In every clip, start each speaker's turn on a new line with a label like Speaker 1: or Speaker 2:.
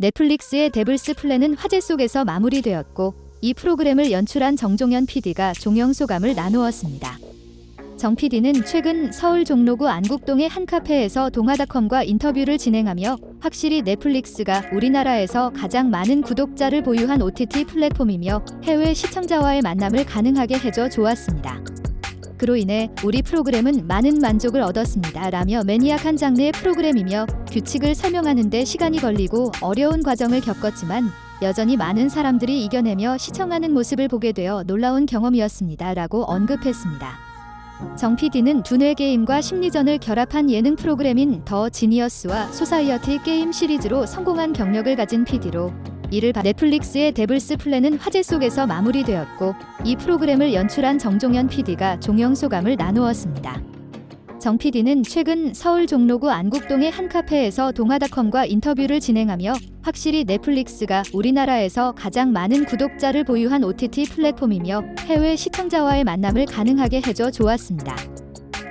Speaker 1: 넷플릭스의 데블스 플랜은 화제 속에서 마무리되었고 이 프로그램을 연출한 정종현 PD가 종영 소감을 나누었습니다. 정 PD는 최근 서울 종로구 안국동의 한 카페에서 동아닷컴과 인터뷰를 진행하며 확실히 넷플릭스가 우리나라에서 가장 많은 구독자를 보유한 OTT 플랫폼이며 해외 시청자와의 만남을 가능하게 해줘 좋았습니다. 그로 인해 우리 프로그램은 많은 만족을 얻었습니다. 라며 매니악한 장르의 프로그램이며 규칙을 설명하는 데 시간이 걸리고 어려운 과정을 겪었지만 여전히 많은 사람들이 이겨내며 시청하는 모습을 보게 되어 놀라운 경험이었습니다. 라고 언급했습니다. 정 PD는 두뇌 게임과 심리전을 결합한 예능 프로그램인 더 지니어스와 소사이어티 게임 시리즈로 성공한 경력을 가진 PD로 이를 바 넷플릭스의 데블스 플랜은 화제 속에서 마무리되었고 이 프로그램을 연출한 정종현 PD가 종영 소감을 나누었습니다. 정 PD는 최근 서울 종로구 안국동의 한 카페에서 동아닷컴과 인터뷰를 진행하며 확실히 넷플릭스가 우리나라에서 가장 많은 구독자를 보유한 OTT 플랫폼이며 해외 시청자와의 만남을 가능하게 해줘 좋았습니다.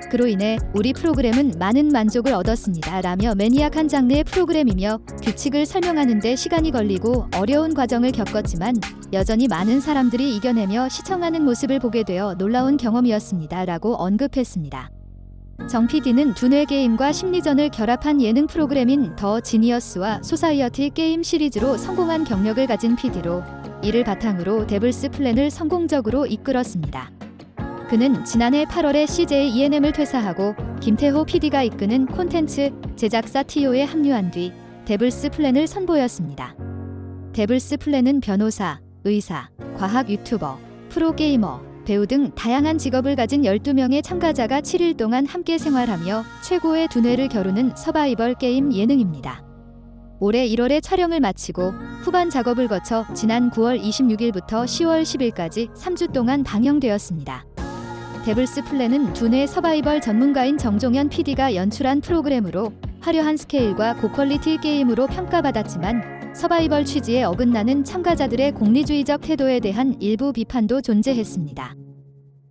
Speaker 1: 그로 인해 우리 프로그램은 많은 만족을 얻었습니다. 라며 매니악한 장르의 프로그램이며 규칙을 설명하는 데 시간이 걸리고 어려운 과정을 겪었지만 여전히 많은 사람들이 이겨내며 시청하는 모습을 보게 되어 놀라운 경험이었습니다. 라고 언급했습니다. 정 PD는 두뇌 게임과 심리전을 결합한 예능 프로그램인 더 지니어스와 소사이어티 게임 시리즈로 성공한 경력을 가진 PD로 이를 바탕으로 데블스 플랜을 성공적으로 이끌었습니다. 그는 지난해 8월에 CJ ENM을 퇴사하고 김태호 PD가 이끄는 콘텐츠 제작사 TO에 합류한 뒤 데블스 플랜을 선보였습니다. 데블스 플랜은 변호사, 의사, 과학 유튜버, 프로게이머, 배우 등 다양한 직업을 가진 12명의 참가자가 7일 동안 함께 생활하며 최고의 두뇌를 겨루는 서바이벌 게임 예능입니다. 올해 1월에 촬영을 마치고 후반 작업을 거쳐 지난 9월 26일부터 10월 10일까지 3주 동안 방영되었습니다. 데블스 플랜은 두뇌 서바이벌 전문가인 정종현 PD가 연출한 프로그램으로 화려한 스케일과 고퀄리티 게임으로 평가받았지만 서바이벌 취지에 어긋나는 참가자들의 공리주의적 태도에 대한 일부 비판도 존재했습니다.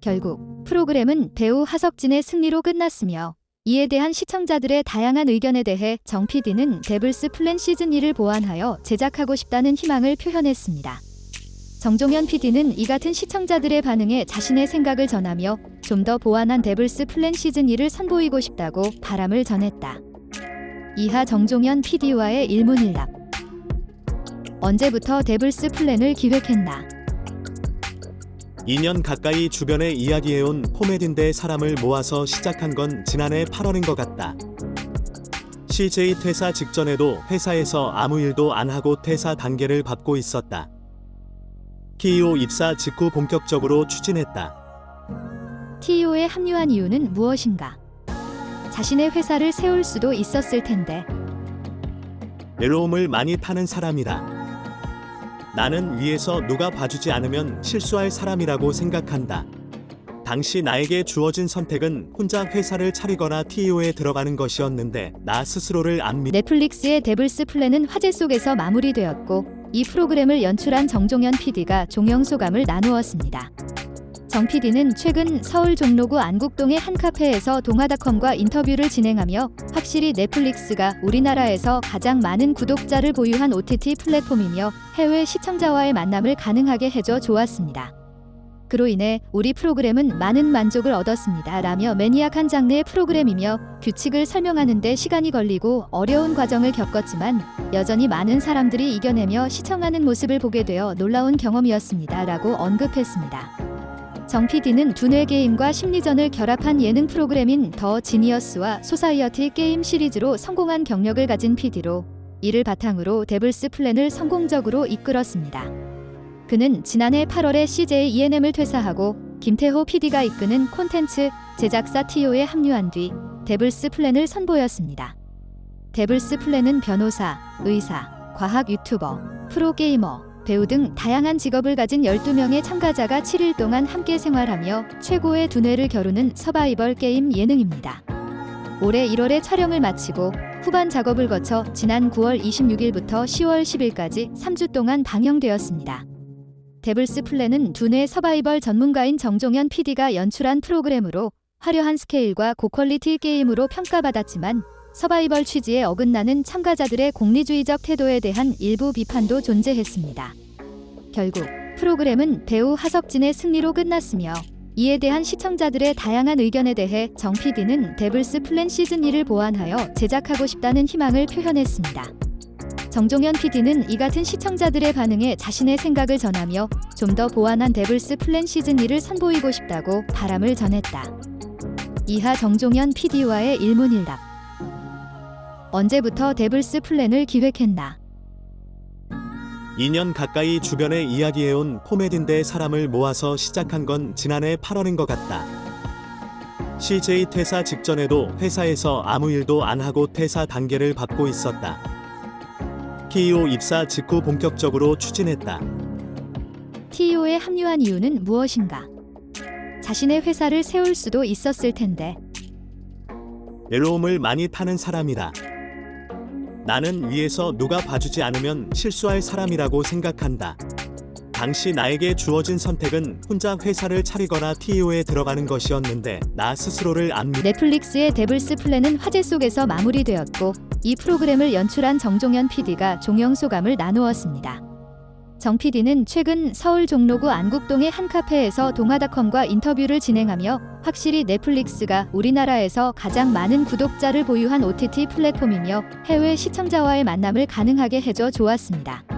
Speaker 1: 결국 프로그램은 배우 하석진의 승리로 끝났으며 이에 대한 시청자들의 다양한 의견에 대해 정 PD는 데블스 플랜 시즌 2를 보완하여 제작하고 싶다는 희망을 표현했습니다. 정종현 PD는 이 같은 시청자들의 반응에 자신의 생각을 전하며 좀 더 보완한 데블스 플랜 시즌 2를 선보이고 싶다고 바람을 전했다. 이하 정종현 PD와의 일문일답. 언제부터 데블스 플랜을 기획했나?
Speaker 2: 2년 가까이 주변에 이야기해온 코미디인데 사람을 모아서 시작한 건 지난해 8월인 것 같다. CJ 퇴사 직전에도 회사에서 아무 일도 안 하고 퇴사 단계를 밟고 있었다. KEO 입사 직후 본격적으로 추진했다.
Speaker 1: TO에 합류한 이유는 무엇인가? 자신의 회사를 세울 수도 있었을 텐데
Speaker 2: 외로움을 많이 타는 사람이다. 나는 위에서 누가 봐주지 않으면 실수할 사람이라고 생각한다. 당시 나에게 주어진 선택은 혼자 회사를 차리거나 TO에 들어가는 것이었는데 나 스스로를 안 믿.
Speaker 1: 넷플릭스의 데블스 플랜은 화제 속에서 마무리되었고 이 프로그램을 연출한 정종현 PD가 종영 소감을 나누었습니다. 정 PD는 최근 서울 종로구 안국동의 한 카페에서 동아닷컴과 인터뷰를 진행하며 확실히 넷플릭스가 우리나라에서 가장 많은 구독자를 보유한 OTT 플랫폼이며 해외 시청자와의 만남을 가능하게 해줘 좋았습니다. 그로 인해 우리 프로그램은 많은 만족을 얻었습니다. 라며 매니악한 장르의 프로그램이며 규칙을 설명하는 데 시간이 걸리고 어려운 과정을 겪었지만 여전히 많은 사람들이 이겨내며 시청하는 모습을 보게 되어 놀라운 경험이었습니다. 라고 언급했습니다. 정 PD는 두뇌 게임과 심리전을 결합한 예능 프로그램인 더 지니어스와 소사이어티 게임 시리즈로 성공한 경력을 가진 PD로 이를 바탕으로 데블스 플랜을 성공적으로 이끌었습니다. 그는 지난해 8월에 CJ ENM을 퇴사하고 김태호 PD가 이끄는 콘텐츠 제작사 TO에 합류한 뒤 데블스 플랜을 선보였습니다. 데블스 플랜은 변호사, 의사, 과학 유튜버, 프로게이머, 배우 등 다양한 직업을 가진 12명의 참가자가 7일 동안 함께 생활하며 최고의 두뇌를 겨루는 서바이벌 게임 예능입니다. 올해 1월에 촬영을 마치고 후반 작업을 거쳐 지난 9월 26일부터 10월 10일까지 3주 동안 방영되었습니다. 데블스 플랜은 두뇌 서바이벌 전문가인 정종현 PD가 연출한 프로그램으로 화려한 스케일과 고퀄리티 게임으로 평가받았지만 서바이벌 취지에 어긋나는 참가자들의 공리주의적 태도에 대한 일부 비판도 존재했습니다. 결국 프로그램은 배우 하석진의 승리로 끝났으며 이에 대한 시청자들의 다양한 의견에 대해 정 PD는 데블스 플랜 시즌 2를 보완하여 제작하고 싶다는 희망을 표현했습니다. 정종현 PD는 이 같은 시청자들의 반응에 자신의 생각을 전하며 좀 더 보완한 데블스 플랜 시즌 2를 선보이고 싶다고 바람을 전했다. 이하 정종현 PD와의 일문일답. 언제부터 데블스 플랜을 기획했나?
Speaker 2: 2년 가까이 주변에 이야기해온 코미디인데 사람을 모아서 시작한 건 지난해 8월인 것 같다. CJ 퇴사 직전에도 회사에서 아무 일도 안 하고 퇴사 단계를 밟고 있었다. KO 입사 직후 본격적으로 추진했다.
Speaker 1: TEO에 합류한 이유는 무엇인가? 자신의 회사를 세울 수도 있었을 텐데
Speaker 2: 외로움을 많이 타는 사람이다. 나는 위에서 누가 봐주지 않으면 실수할 사람이라고 생각한다. 당시 나에게 주어진 선택은 혼자 회사를 차리거나 TEO에 들어가는 것이었는데 나 스스로를 안 믿.
Speaker 1: 넷플릭스의 데블스 플랜은 화제 속에서 마무리되었고 이 프로그램을 연출한 정종현 PD가 종영 소감을 나누었습니다. 정 PD는 최근 서울 종로구 안국동의 한 카페에서 동아닷컴과 인터뷰를 진행하며 확실히 넷플릭스가 우리나라에서 가장 많은 구독자를 보유한 OTT 플랫폼이며 해외 시청자와의 만남을 가능하게 해줘 좋았습니다.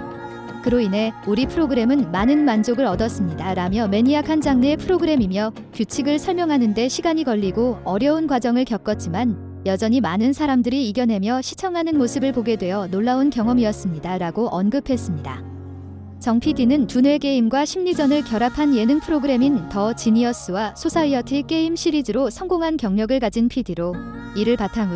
Speaker 1: 그로 인해 우리 프로그램은 많은 만족을 얻었습니다. 라며 매니악한 장르의 프로그램이며 규칙을 설명하는데 시간이 걸리고 어려운 과정을 겪었지만 여전히 많은 사람들이 이겨내며 시청하는 모습을 보게 되어 놀라운 경험이었습니다. 라고 언급했습니다. 정 PD는 두뇌 게임과 심리전을 결합한 예능 프로그램인 더 지니어스와 소사이어티 게임 시리즈로 성공한 경력을 가진 PD로 이를 바탕으로